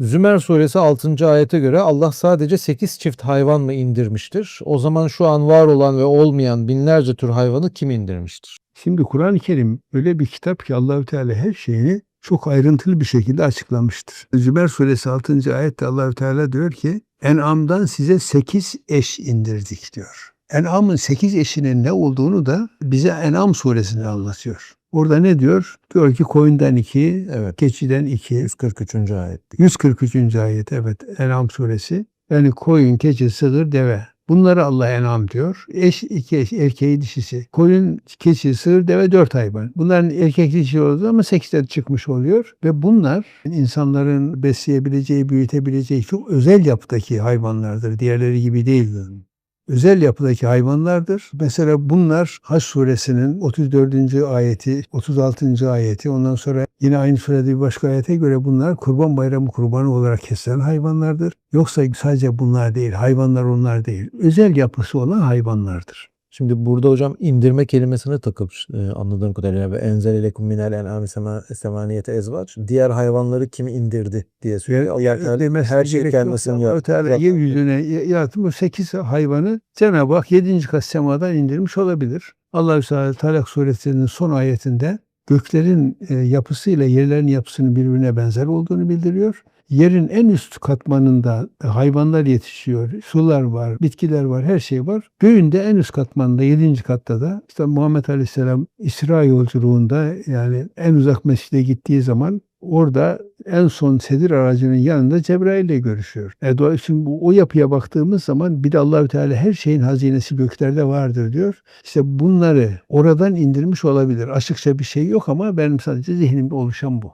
Zümer suresi 6. ayete göre Allah sadece 8 çift hayvan mı indirmiştir? O zaman şu an var olan ve olmayan binlerce tür hayvanı kim indirmiştir? Şimdi Kur'an-ı Kerim öyle bir kitap ki Allahü Teala her şeyini çok ayrıntılı bir şekilde açıklamıştır. Zümer suresi 6. ayette Allahü Teala diyor ki En'am'dan size 8 eş indirdik diyor. En'am'ın 8 eşinin ne olduğunu da bize En'am suresinde anlatıyor. Orada ne diyor? Diyor ki koyundan 2, Evet. keçiden 2, 143. ayet. 143. ayet evet En'am suresi. Yani koyun, keçi, sığır, deve. Bunları Allah enam diyor. Eş, iki eş, erkeği dişisi. Koyun, keçi, sığır, deve dört hayvan. Bunların erkek dişi olduğu ama sekizden çıkmış oluyor. Ve bunlar insanların besleyebileceği, büyütebileceği çok özel yapıdaki hayvanlardır. Diğerleri gibi değildir. Özel yapıdaki hayvanlardır. Mesela bunlar Haç suresinin 34. ayeti, 36. ayeti, ondan sonra yine aynı surede bir başka ayete göre bunlar kurban bayramı kurbanı olarak kesilen hayvanlardır. Yoksa sadece bunlar değil, hayvanlar onlar değil. Özel yapısı olan hayvanlardır. Şimdi burada hocam indirme kelimesine takıp e, anladığım kadarıyla ve enzel lekum minel en'ami sema, semaniyete ezvaç. Diğer hayvanları kim indirdi diye söylüyor. Demesi her şey gerek yok. Yaptı. yeryüzüne yaratmış bu sekiz hayvanı Cenab-ı Hak yedinci kat semadan indirmiş olabilir. Allah-u Teala Talak suresinin son ayetinde göklerin e, yapısıyla yerlerin yapısının birbirine benzer olduğunu bildiriyor. Yerin en üst katmanında hayvanlar yetişiyor, sular var, bitkiler var, her şey var. Göğün de en üst katmanında, yedinci katta da işte Muhammed Aleyhisselam İsra yolculuğunda yani en uzak mescide gittiği zaman orada en son sedir aracının yanında Cebrail ile görüşüyor. E, dolayısıyla o yapıya baktığımız zaman bir de Allahü Teala her şeyin hazinesi göklerde vardır diyor. İşte bunları oradan indirmiş olabilir. Açıkça bir şey yok ama benim sadece zihnimde oluşan bu.